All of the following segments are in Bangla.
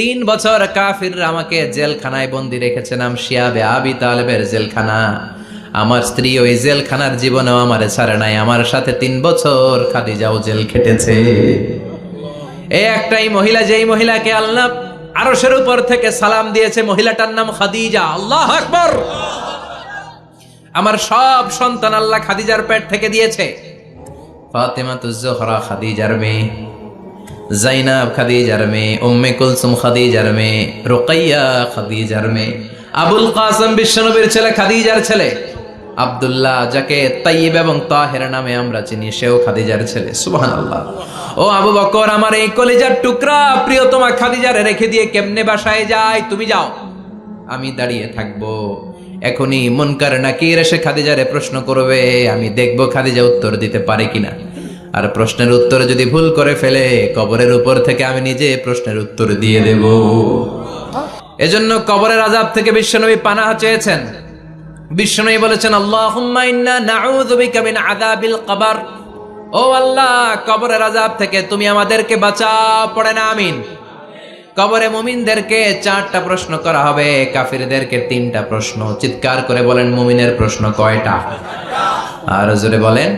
তিন বছর কাফিররা আমাকে জেলখানায় বন্দি রেখেছিলাম শিয়াবে আবি তালেবের জেলখানা। আমার স্ত্রী ওই জেলখানার জীবনেও আমার ছাড়ে নাই। আমার সাথে তিন বছর খাদিজাও জেল খেটেছে। এই একটাই মহিলা, যেই মহিলাকে আল্লাহ আরশের উপর থেকে সালাম দিয়েছে, মহিলাটার নাম খাদিজা। আল্লাহ আকবর! আমার সব সন্তান আল্লাহ খাদিজার পেট থেকে দিয়েছে। ফাতেমা তুজোহরা খাদিজার মেয়ে। জাইনাব খাদিজার মেয়ে, উম্মে কুলসুম খাদিজার মেয়ে, রোকাইয়া খাদিজার মেয়ে, আবুল কাসম বিশ্বনবীর ছেলে খাদিজার ছেলে, আবদুল্লাহ যাকে তাইয়িব এবং তাহের নামে আমরা চিনি, সেও খাদিজার ছেলে। সুবহান আল্লাহ ও আবু বকর, আমার এই কলিজার টুকরা প্রিয় প্রিয়তমা খাদিজারে রেখে দিয়ে কেমনে বাসায় যায়? তুমি যাও। আমি দাঁড়িয়ে থাকব। এখনই মনকার নাকির এসে খাদিজারে প্রশ্ন করবে, আমি দেখব খাদিজা উত্তর দিতে পারে কিনা। আর প্রশ্নের উত্তর যদি ভুল করে ফেলে, কবরের উপর থেকে আমি নিজে প্রশ্নের উত্তর দিয়ে দেব। এজন্য কবরের আজাব থেকে বিশ্বনবী পানাহ চেয়েছেন। বিশ্বনবী বলেছেন বিকা কবর। ও আল্লাহ, কবরের আজাব থেকে তুমি আমাদেরকে বাঁচাও, পড়ে না, আমিন। কবরে মুমিনদেরকে চারটা প্রশ্ন করা হবে, কাফিরদেরকে তিনটা প্রশ্ন। চিৎকার করে বলেন, মুমিনের প্রশ্ন কয়টা? আর জোরে বলেন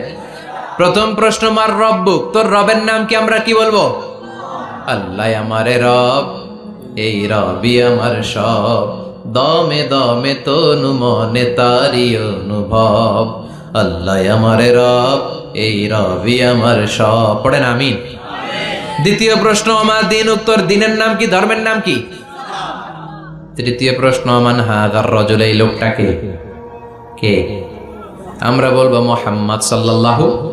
প্রথম প্রশ্ন, মার রব্বুক? তোর রবের নাম কি আমরা কি বলব? আল্লাহ আমারে রব, এই রবি আমার সব। দমে দমে তনু মনে তারি অনুভব। আল্লাহ আমারে রব, এই রবি আমার সব। পড়েন, আমিন। দ্বিতীয় প্রশ্ন, আমার দিন উত্তর দিনের নাম কি, ধর্মের নাম কি? তৃতীয় প্রশ্ন আমান হাগার রজল? এই লোকটাকে কে? আমরা বলব মোহাম্মদ সাল্লাল্লাহু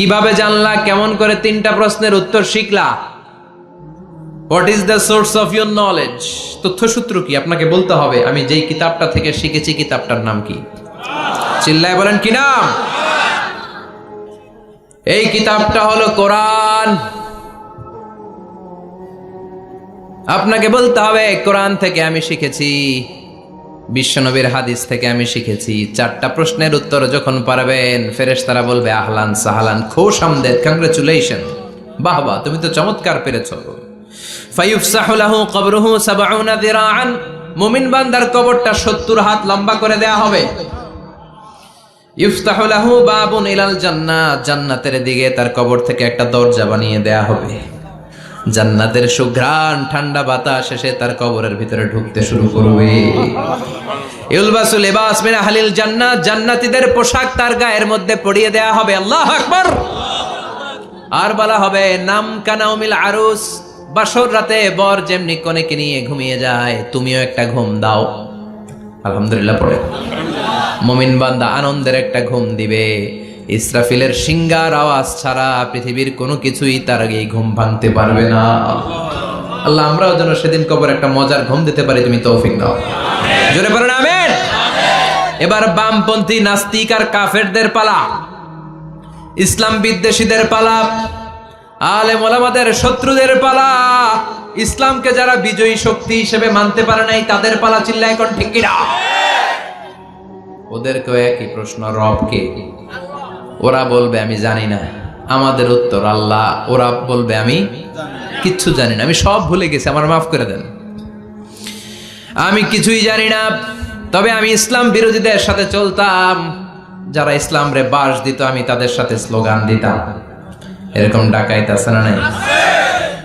কীভাবে জানলা, কেমন করে তিনটা প্রশ্নের উত্তর শিখলা? What is the source of your knowledge তথ্যসূত্র কি? আপনাকে বলতে হবে, আমি যেই কিতাবটা থেকে শিখেছি, কিতাবটার নাম কি? চিল্লায় বলেন, কি নাম? এই কিতাবটা হলো কোরআন। আপনাকে বলতে হবে, কোরআন থেকে আমি শিখেছি। বিশ্বনবীর হাদিস থেকে আমি শিখেছি, চারটা প্রশ্নের উত্তর যখন পারবেন, ফেরেশতারা বলবে, আহলান সাহালান, খোশ আমদের কংগ্রেচুলেশন বাহ বাহ, তুমি তো চমৎকার পেরেছ। ফায়ুফসাহু লাহু কবরুহু সাবউনা দিরাআন, মুমিন বান্দার কবরটা 70 হাত লম্বা করে দেয়া হবে। ইফতাহু লাহু বাবুন ইলাল জান্নাত, জান্নাতের দিকে তার কবর থেকে একটা দরজা বানিয়ে দেয়া হবে। জান্নাতের সুঘ্রাণ ঠান্ডা বাতাস এসে তার কবরের ভিতরে ঢুকতে শুরু করবে। জান্নাত, জান্নাতীদের পোশাক তার মধ্যে পরিয়ে হবে। আল্লাহ আর বলা হবে, নাম আরুস, বাসর রাতে বর যেমনি কনেকে নিয়ে ঘুমিয়ে যায়, তুমিও একটা ঘুম দাও। আলহামদুলিল্লাহ মমিন বান্দা আনন্দের একটা ঘুম দিবে। ইসরাফিলের সিঙ্গার আওয়াজ ছাড়া পৃথিবীর কোনো কিছুই তার আগে ঘুম ভাঙতে পারবে না। আল্লাহ, আমরাও যেন সেদিন কবর একটা মজার ঘুম দিতে পারি, তুমি তৌফিক দাও। জোরে পড়েন আমেন। এবার বামপন্থী নাস্তিক আর কাফেরদের পালা। ইসলাম বিদ্বেষীদের পালা। আলে মোলামাদের শত্রুদের পালা। ইসলামকে যারা বিজয়ী শক্তি হিসেবে মানতে পারে নাই, তাদের পালা চিল্লা এখন ঠিক কিনা ওদেরকেও একই প্রশ্ন রব কে ওরা বলবে, আমি জানি না। আমাদের উত্তর, আল্লাহ। ওরা বলবে, আমি কিচ্ছু জানি না। আমি সব ভুলে গেছি, আমার মাফ করে দেন। আমি কিছুই জানি না, তবে আমি ইসলাম বিরোধীদের সাথে চলতাম। যারা ইসলাম রে বাস দিত, আমি তাদের সাথে স্লোগান দিতাম। এরকম ডাকাইত আছে না নাই?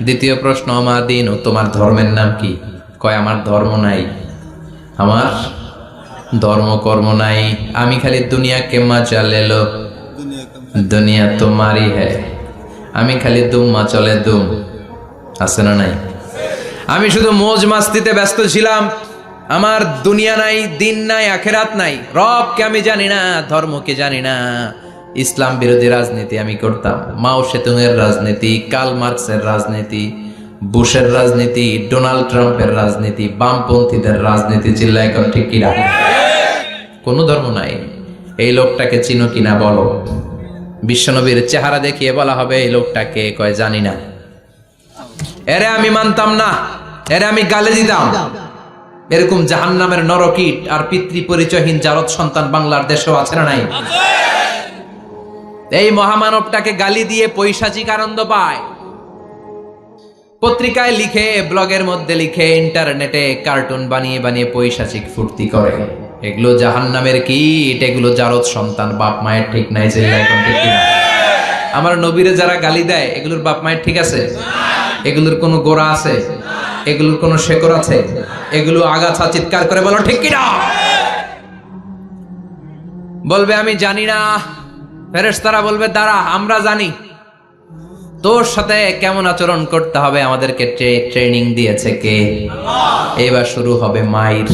দ্বিতীয় প্রশ্ন, আমার দিন তোমার ধর্মের নাম কি? কয়, আমার ধর্ম নাই। আমার ধর্ম কর্ম নাই। আমি খালি দুনিয়া কে মজা লেলো দুনিয়া তোমারই হ্যায় আমি খালি দুম্মা চলে দুম। আছে না নাই? আমি শুধু মোজ মাস্তিতে ব্যস্ত ছিলাম। আমার দুনিয়া নাই, দিন নাই, আখেরাত নাই। রবকে আমি জানি না, ধর্মকে জানি না। ইসলাম বিরোধী রাজনীতি আমি করতাম। মাও সেতুংয়ের রাজনীতি কাল মার্কসের রাজনীতি, বুশের রাজনীতি, ডোনাল্ড ট্রাম্পের রাজনীতি, বামপন্থীদের রাজনীতি চিল্লা এখন ঠিক কিনা? কোনো ধর্ম নাই। এই লোকটাকে চিনো কিনা বলো? বিশ্বনবীর চেহারা দেখিয়ে বলা হবে, এই লোকটাকে কয়, জানি না। এরে আমি মানতাম না। এরে আমি গালে দিতাম। এরকম জাহান্নামের নরকীট আর পিতৃ পরিচয়হীন জারদ সন্তান বাংলার দেশেও আছে না নাই? এই মহামানবটাকে গালি দিয়ে পৈশাচিক আনন্দ পায়। পত্রিকায় লিখে, ব্লগের মধ্যে লিখে, ইন্টারনেটে কার্টুন বানিয়ে বানিয়ে পৈশাচিক ফুর্তি করে। এগুলো জাহান জাহান্নামের কীট, এগুলো জারদ সন্তান, বাপ মায়ের ঠিক নাই, যে এখন ঠিক আমার নবীরে যারা গালি দেয়, এগুলোর বাপ মায়ের ঠিক আছে? এগুলোর কোনো গোড়া আছে? এগুলোর কোনো শেকড় আছে? এগুলো আগাছা চিৎকার করে বলো, ঠিক কিনা? বলবে, আমি জানি না। ফেরেশতারা বলবে, দাঁড়া, আমরা জানি। তোর সাথে কেমন আচরণ করতে হবে আমাদেরকে ট্রেনিং দিয়েছে কে? এবার শুরু হবে মাইর।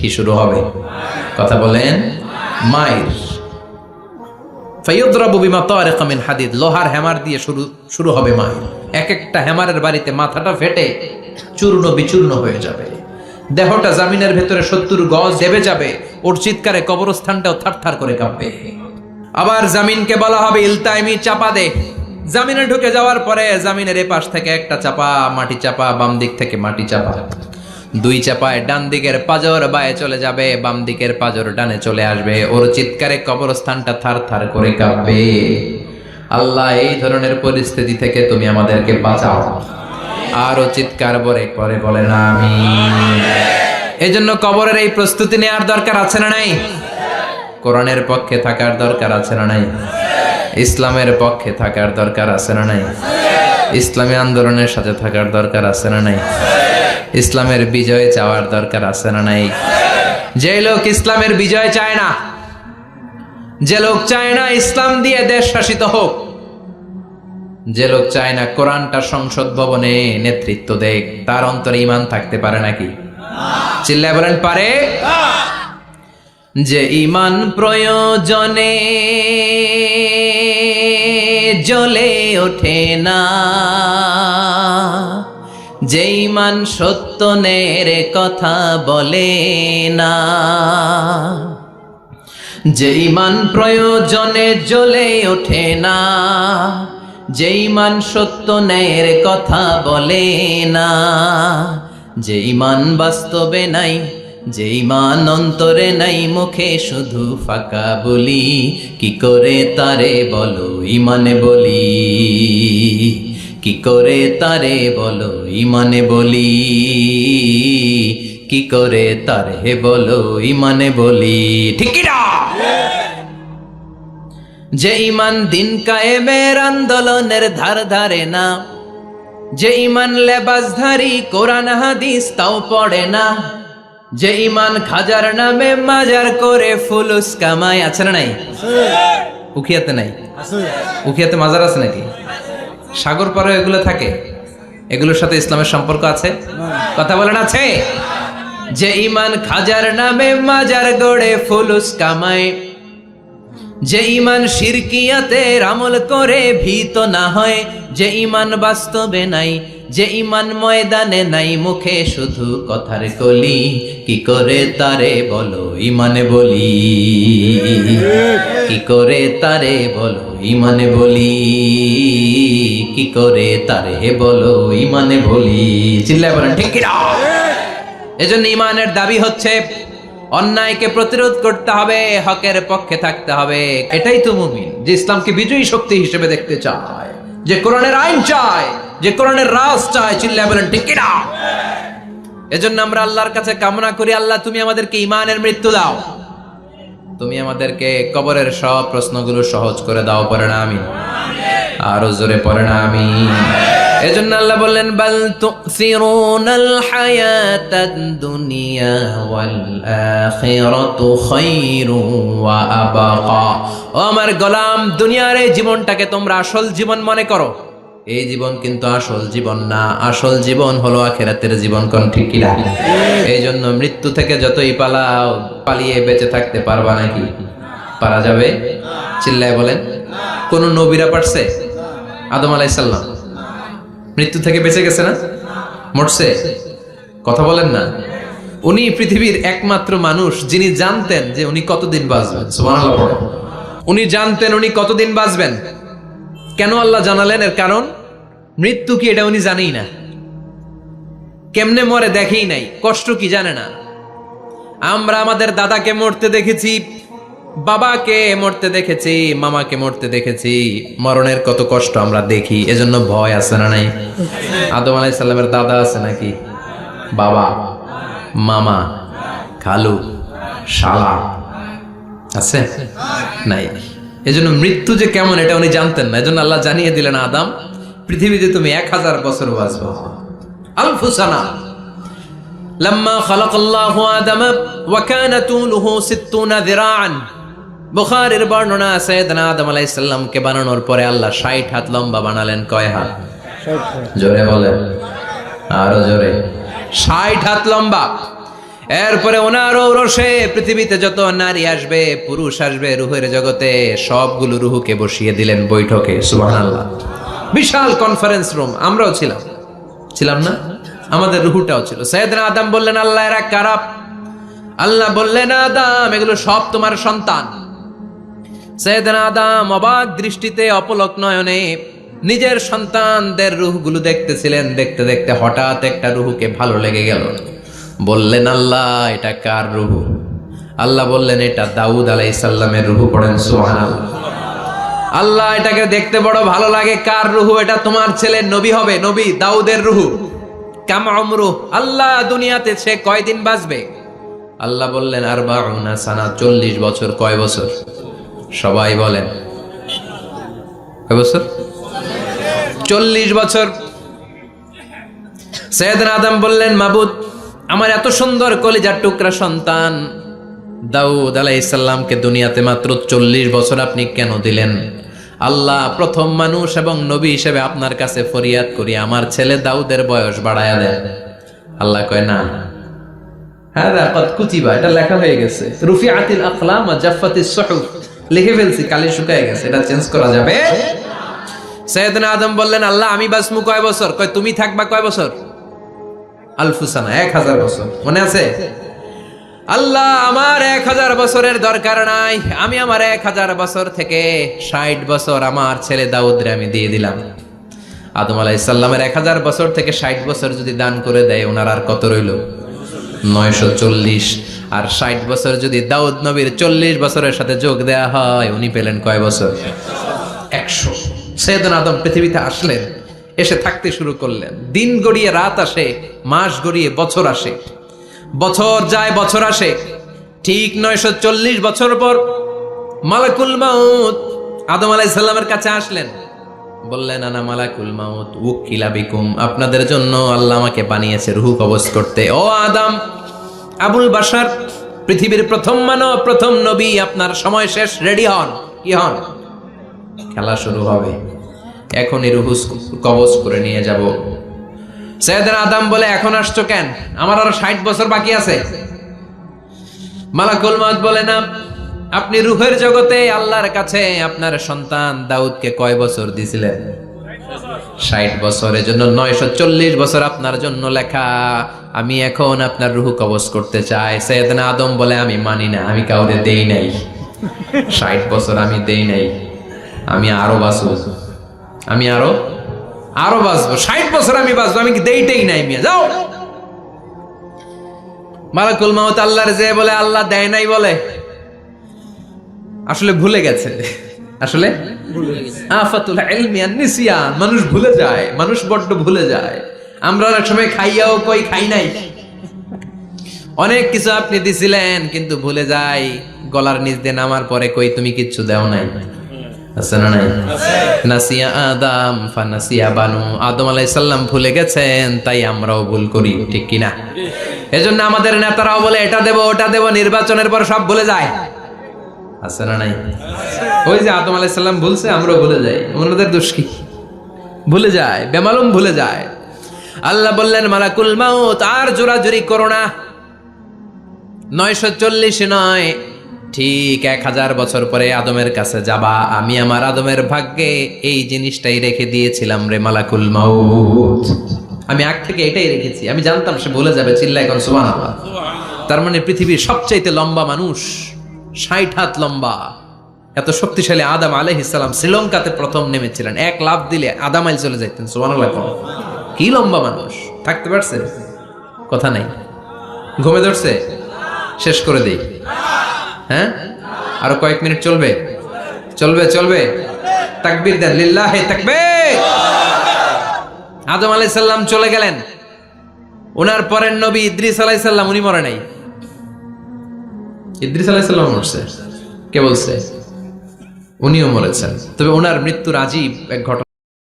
কি শুরু হবে? কথা বলেন ফাইয়ুদ্রাবু বিমা হাদিদ। লোহার হ্যামার দিয়ে শুরু শুরু হবে মাইর। এক একটা হ্যামারের বাড়িতে মাথাটা ফেটে চূর্ণ বিচূর্ণ হয়ে যাবে। দেহটা জামিনের ভেতরে সত্তর গজ দেবে যাবে। ওর চিৎকারে কবরস্থানটাও থারথার করে কাঁপবে। আবার জামিনকে বলা হবে ইলতাইমি চাপা দে। জামিনে ঢুকে যাওয়ার পরে জামিনের এ পাশ থেকে একটা চাপা, মাটি চাপা, বাম দিক থেকে মাটি চাপা। দুই চাপায় ডান দিকের পাজর বায়ে চলে যাবে, বাম দিকের পাজর ডানে চলে আসবে। ওর চিৎকারে কবরস্থানটা থার থার করে কাঁপবে। আল্লাহ, এই ধরনের পরিস্থিতি থেকে তুমি আমাদেরকে বাঁচাও। আরও চিৎকার বরে করে বলে না আমি এই জন্য কবরের এই প্রস্তুতি নেওয়ার দরকার আছে না নাই? কোরআনের পক্ষে থাকার দরকার আছে না নাই? ইসলামের পক্ষে থাকার দরকার আছে না নাই? ইসলামী আন্দোলনের সাথে থাকার দরকার আছে না নাই? ইসলামের বিজয় চাওয়ার দরকার আছে না নাই? যে লোক ইসলামের বিজয় চায় না, যে লোক চায় না ইসলাম দিয়ে দেশ শাসিত হোক, যে লোক চায় না কোরআনটা সংসদ ভবনে নেতৃত্ব দেখ তার অন্তরে ইমান থাকতে পারে নাকি? চিল্লায় বলেন, পারে। যে ইমান প্রয়োজনে জ্বলে ওঠে না। যে ইমান সত্যনের কথা বলে না। যে ইমান প্রয়োজনে জ্বলে ওঠে না। যে ইমান সত্য ন্যায়ের কথা বলে না। যে ইমান বাস্তবে নাই যে ইমান অন্তরে নাই মুখে শুধু ফাঁকা বলি, কি করে তারে বলো ইমানে বলি? কি করে তারে বলো ইমানে বলি? কি করে তারে বলো ইমানে বলি? ঠিক না? যে ইমান দিন কায়েমের আন্দোলনের ধার ধারে না, যে ইমান লেবাসধারী কোরআন হাদিস তাও পড়ে না যে ইমান খাজার নামে মাজার করে ফুলুস কামাই আছে না নাই? উখিয়াতে নাই? উখিয়াতে মাজার আছে নাকি? সাগর পারে এগুলো থাকে? এগুলোর সাথে ইসলামের সম্পর্ক আছে? কথা বলেন, আছে? যে ইমান খাজার নামে মাজার গড়ে ফুলুস কামায়। যে ইমান শিরকিয়াতে আমল করে ভীত না হয়। যে ইমান বাস্তবে নাই যে ইমান ময়দানে নাই মুখে শুধু কথার কলি, কি করে তারে বলো ইমানে বলি? কি করে তারে বলো ইমানে বলি? কি করে তারে বলো ইমানে বলি? চিল্লায় বলেন, ঠিক এজন্য ইমানের দাবি হচ্ছে, অন্যায়কে প্রতিরোধ করতে হবে, হকের পক্ষে থাকতে হবে। এটাই তো মুমিন, যে ইসলামকে বিজয়ী শক্তি হিসেবে দেখতে চায়। যে কোরআনের আইন চায়, যে কোরআনের রাজ চায়, চিল্লা বলেন, ঠিক কিনা? এজন্য আমরা আল্লাহর কাছে কামনা করি, আল্লাহ, তুমি আমাদেরকে ইমানের মৃত্যু দাও। তুমি আমাদেরকে কবরের সব প্রশ্নগুলো সহজ করে দাও পরে না আমি আরও জোরে পরে না আমি এজন্য আল্লাহ বললেন, বাল তুসিরুনাল হায়াতাদ দুনিয়া ওয়াল আখিরাতু খায়রু ওয়া আবাকা। ও আমার গোলাম, দুনিয়ার এই জীবনটাকে তোমরা আসল জীবন মনে করো। এই জীবন কিন্তু আসল জীবন না, আসল জীবন হলো আখেরাতের জীবন, কোন ঠিক কি না এই জন্য মৃত্যু থেকে যতই পালাও, পালিয়ে বেঁচে থাকতে পারবা নাকি? পারা যাবে? চিল্লায় বলেন, কোন নবীরা পারছে? আদম আলাইসাল্লাম মৃত্যু থেকে বেঁচে গেছে না? মরছে? কথা বলেন না। উনি পৃথিবীর একমাত্র মানুষ যিনি জানতেন যে উনি কতদিন বাঁচবেন। উনি জানতেন উনি কতদিন বাঁচবেন। কেন আল্লাহ জানালেন? এর কারণ, মৃত্যু কি এটা উনি জানেই না। কেমনে মরে দেখেই নাই, কষ্ট কি জানে না। আমরা আমাদের দাদাকে মরতে দেখেছি বাবাকে মরতে দেখেছি মামাকে মরতে দেখেছি মরণের কত কষ্ট আমরা দেখি এজন্য ভয় আছে না নাই আদম আলাই সাল্লামের দাদা আছে নাকি বাবা মামা খালু শালা আছে নাই এজন্য মৃত্যু যে কেমন এটা উনি জানতেন না এজন্য আল্লাহ জানিয়ে দিলেন আদম পৃথিবীতে তুমি এক হাজার বছর বাঁচবো আলফুসানা لما خلق الله آدم وكان طوله ستون ذراعا বুখারীর বর্ণনা সৈয়দনা আদম আলাইহিস সালামকে বানানোর পরে আল্লাহ 60 হাত লম্বা বানালেন, কয় হাত? জোরে বলেন আরও জোরে। 60 হাত লম্বা। এরপরে ওনার ঔরসে পৃথিবীতে যত নারী আসবে, পুরুষ আসবে, রুহের জগতে সবগুলো রুহুকে বসিয়ে দিলেন বৈঠকে, সুবহানাল্লাহ। বিশাল কনফারেন্স রুম আমরাও ছিলাম। ছিলাম না? আমাদের রুহুটাও ছিল। সৈয়দনা আদম বললেন, আল্লাহ এরা কারাপ আল্লাহ বললেন, আদম, এগুলো সব তোমার সন্তান। সৈয়দনা আদম অবাক দৃষ্টিতে অপলক নয়নে নিজের সন্তানদের রুহগুলো দেখতেছিলেন, দেখতে দেখতে হঠাৎ একটা রুহুকে ভালো লেগে গেল। বললেন, আল্লাহ, এটা কার রুহু? আল্লাহ বললেন, এটা দাউদ আলাইসাল্লামের রুহু। পড়েন, সুবহানাল্লাহ। আল্লাহ, এটাকে দেখতে বড় ভালো লাগে। কার রুহু এটা? তোমার ছেলে নবী হবে, নবী দাউদের রুহু। কাম অমরু আল্লাহ, দুনিয়াতে সে কয়দিন বাঁচবে? আল্লাহ বললেন আর বাউনা সানা, চল্লিশ বছর, কয় বছর? সবাই বলেন। চল্লিশ বছর। সৈয়দনা আদম বললেন, মাবুদ, আমার এত সুন্দর কলিজার টুকরা সন্তান। দাউদ আলাইসাল্লামকে দুনিয়াতে মাত্র চল্লিশ বছর আপনি কেন দিলেন? আল্লাহ প্রথম মানুষ এবং নবী হিসেবে আপনার কাছে ফরিয়াদ করি, আমার ছেলে দাউদের বয়স বাড়ায়া দেন। আল্লাহ কয়, না। হ্যাঁ কুতিবা, এটা লেখা হয়ে গেছে। রুফি আতিল আকলাম জাফাতি সুহুফ লিখে ফেলছি, কালি শুকায় গেছে, এটা চেঞ্জ করা যাবে। সৈয়দনা আদম বললেন, আল্লাহ, আমি বাসমু কয় বছর? কয়, তুমি থাকবা কয় বছর? আলফুসানা, এক হাজার বছর। মনে আছে? আল্লাহ, আমার এক হাজার বছরের দরকার নাই। আমি আমার এক হাজার বছর থেকে ষাট বছর আমার ছেলে দাউদরে আমি দিয়ে দিলাম। আদম আলাহ ইসাল্লামের এক হাজার বছর থেকে ষাট বছর যদি দান করে দেয়, ওনার আর কত রইল? নয়শো চল্লিশ। আর ষাট বছর যদি দাউদ নবীর চল্লিশ বছরের সাথে যোগ দেয়া হয়, উনি পেলেন কয় বছর? একশো। সৈয়দন আদম পৃথিবীতে আসলেন, এসে থাকতে শুরু করলেন। দিন গড়িয়ে রাত আসে, মাস গড়িয়ে বছর আসে। বছর যায়, বছর আসে। ঠিক নয়শো চল্লিশ বছর পর মালাকুল মাউত আদম আলাইসাল্লামের কাছে আসলেন। বললেন, আনা মালাকুল মাউত, উকিলা বিকুম। আপনাদের জন্য আল্লাহ আমাকে বানিয়েছে রুহু কবজ করতে। ও আদম আবুল বাসার পৃথিবীর প্রথম মানব, প্রথম নবী, আপনার সময় শেষ, রেডি হন। কি হন? খেলা শুরু হবে। এখনই রুহু কবজ করে নিয়ে যাব। সৈয়দনা আদম বলে, এখন আসছো কেন? আমার আরও ষাট বছর বাকি আছে। মালাকুল মাত বলে, না, আপনি রুহের জগতে আল্লাহর কাছে আপনার সন্তান দাউদকে কয় বছর দিছিলেন? ষাট বছরের জন্য, নয়শো চল্লিশ বছর আপনার জন্য লেখা। আমি এখন আপনার রুহু করতে চাই। আদম বলে, আমি মানি না, আমি দেই নাই। ষাট বছর আমি দেই নাই। আমি আরও বাঁচব। আমি আরও আরও বাঁচবো। ষাট বছর আমি বাঁচবো। আমি দেইটাই নাই যাও। মালাকুল মাহত আল্লাহর যে বলে, আল্লাহ দেয় নাই বলে। আসলে ভুলে গেছে। আসলে আফাতুল নিসিয়ান। মানুষ ভুলে যায় মানুষ বড্ড ভুলে যায়। আমরা অনেক সময় খাইয়াও কই খাই নাই। অনেক কিছু আপনি দিছিলেন কিন্তু ভুলে যাই। গলার নিচ দিয়ে নামার পরে কই তুমি কিচ্ছু দেও নাই। আছে না নাই? নাসিয়া আদম ফানাসিয়া বানু। আদম আলাইহিস সালাম ভুলে গেছেন তাই আমরাও ভুল করি ঠিক কিনা? এজন্য আমাদের নেতারাও বলে এটা দেব ওটা দেব নির্বাচনের পর সব ভুলে যায়। আছে না নাই? ওই যে আদম আলাইহিস সালাম ভুলছে আমরাও ভুলে যাই। ওনাদের দোষ কি? ভুলে যায়, বেমালুম ভুলে যায়। আল্লাহ বললেন, মালাকুল মাউত, আর জোরাজুরি করো না। নয়শো চল্লিশ নয়, ঠিক এক হাজার বছর পরে আদমের কাছে যাবা। আমি আমার আদমের ভাগ্যে এই জিনিসটাই রেখে দিয়েছিলাম রে মালাকুল মাউত। আমি আগ থেকে এটাই রেখেছি। আমি জানতাম সে বলে যাবে চিল্লা এখন সুবান তার মানে পৃথিবীর সবচাইতে লম্বা মানুষ। ষাট হাত লম্বা। এত শক্তিশালী আদাম আলহিসাম শ্রীলঙ্কাতে প্রথম নেমেছিলেন। এক লাভ দিলে আধা মাইল চলে যাইতেন সুবান কি লম্বা মানুষ। থাকতে পারছে? কথা নাই। ঘুমে ধরছে? শেষ করে দেই। হ্যাঁ? আরও কয়েক মিনিট চলবে? চলবে চলবে। তাকবির দেন। লিল্লাহে তাকবীর। আদম আলাইহিস সালাম চলে গেলেন। ওনার পরের নবী ইদ্রিস আলাইহিস সালাম, উনি মরে নাই। ইদ্রিস আলাহিসাল্লাম সালাম মরছে। কে বলছে? উনিও মরেছেন। তবে ওনার মৃত্যুর আজীব এক ঘটনা